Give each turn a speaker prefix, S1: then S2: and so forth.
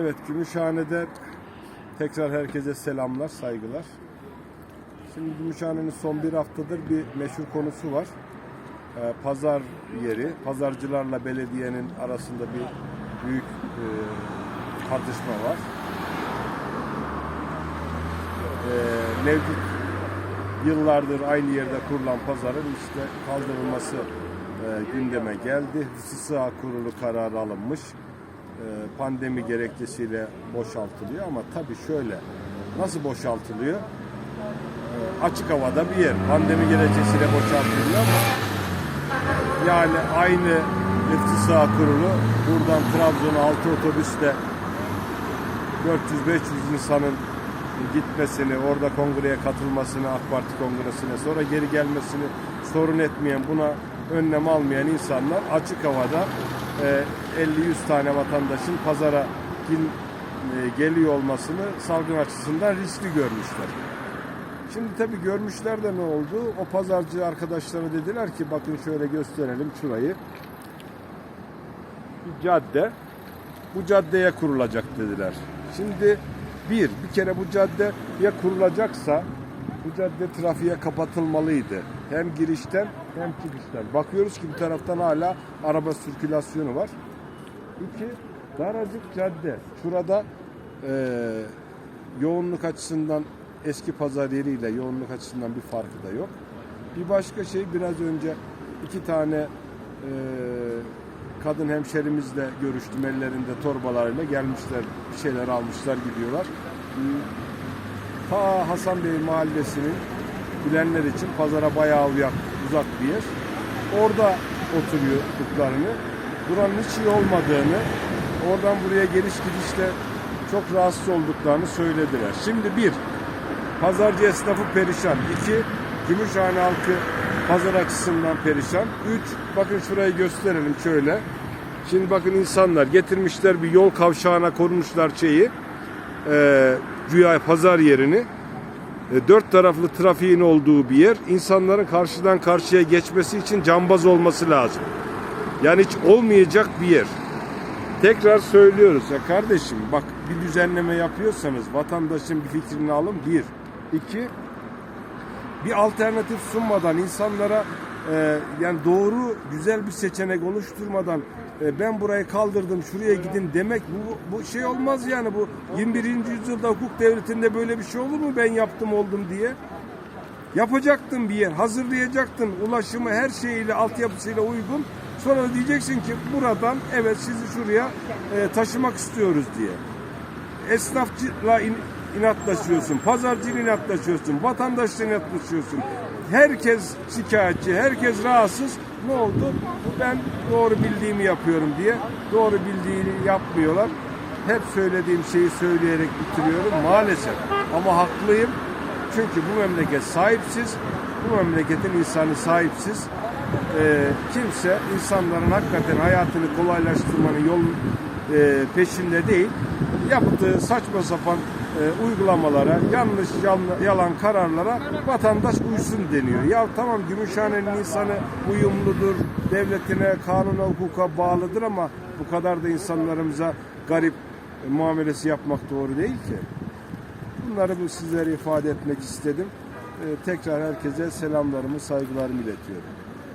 S1: Evet, Gümüşhane'de tekrar herkese selamlar, saygılar. Şimdi Gümüşhane'nin son bir haftadır bir meşhur konusu var. Ee, pazar yeri, pazarcılarla belediyenin arasında bir büyük e, tartışma var. Ee, mevcut yıllardır aynı yerde kurulan pazarın işte kaldırılması e, gündeme geldi. Hususi Kurulu kararı alınmış. E, pandemi gerekçesiyle boşaltılıyor ama tabii şöyle nasıl boşaltılıyor? E, açık havada bir yer. Pandemi gerekçesiyle boşaltılıyor ama yani aynı İftis'a Kurulu buradan Trabzon'a 6 otobüsle 400-500 insanın gitmesini, orada kongreye katılmasını, AK Parti kongresine, sonra geri gelmesini sorun etmeyen, buna önlem almayan insanlar açık havada 50-100 tane vatandaşın pazara gel- e, geliyor olmasını salgın açısından riskli görmüşler. Şimdi tabii görmüşler de ne oldu? O pazarcı arkadaşları dediler ki bakın şöyle gösterelim şurayı. Bir cadde. Bu caddeye kurulacak dediler. Şimdi bir, bir kere bu cadde ya kurulacaksa bu cadde trafiğe kapatılmalıydı. Hem girişten hem çıkıştan. Bakıyoruz ki bir taraftan hala araba sirkülasyonu var. İki, daracık cadde. Şurada eee yoğunluk açısından eski pazar yeriyle yoğunluk açısından bir farkı da yok. Bir başka şey biraz önce iki tane eee, kadın hemşerimizle görüştüm ellerinde torbalarıyla gelmişler bir şeyler almışlar gidiyorlar. Ta Hasan Bey mahallesinin bilenler için pazara bayağı uzak, uzak bir yer. Orada oturuyorduklarını, buranın hiç iyi olmadığını, oradan buraya geliş gidişte çok rahatsız olduklarını söylediler. Şimdi bir, pazarcı esnafı perişan. İki, Gümüşhane halkı pazar açısından perişan. Üç, bakın şurayı gösterelim şöyle. Şimdi bakın insanlar getirmişler bir yol kavşağına korumuşlar şeyi. E, güya pazar yerini. E, dört taraflı trafiğin olduğu bir yer. İnsanların karşıdan karşıya geçmesi için cambaz olması lazım. Yani hiç olmayacak bir yer. Tekrar söylüyoruz ya kardeşim bak bir düzenleme yapıyorsanız vatandaşın bir fikrini alın bir. iki bir alternatif sunmadan insanlara e, yani doğru güzel bir seçenek oluşturmadan e, ben burayı kaldırdım şuraya gidin demek bu, bu şey olmaz yani. Bu 21. yüzyılda hukuk devletinde böyle bir şey olur mu? Ben yaptım oldum diye. Yapacaktın bir yer hazırlayacaktın ulaşımı her şeyiyle altyapısıyla uygun. Sonra diyeceksin ki buradan evet sizi şuraya e, taşımak istiyoruz diye. Esnafçıyla in, inatlaşıyorsun, pazarcıyla inatlaşıyorsun, vatandaşla inatlaşıyorsun. Herkes şikayetçi, herkes rahatsız. Ne oldu? Ben doğru bildiğimi yapıyorum diye doğru bildiğini yapmıyorlar. Hep söylediğim şeyi söyleyerek bitiriyorum maalesef. Ama haklıyım. Çünkü bu memleket sahipsiz. Bu memleketin insanı sahipsiz. Ee, kimse insanların hakikaten hayatını kolaylaştırmanın yol e, peşinde değil. Yaptığı saçma sapan e, uygulamalara, yanlış yalan, kararlara vatandaş uysun deniyor. Ya tamam Gümüşhane'nin insanı uyumludur, devletine, kanuna, hukuka bağlıdır ama bu kadar da insanlarımıza garip e, muamelesi yapmak doğru değil ki. Bunları bu sizlere ifade etmek istedim. E, tekrar herkese selamlarımı, saygılarımı iletiyorum.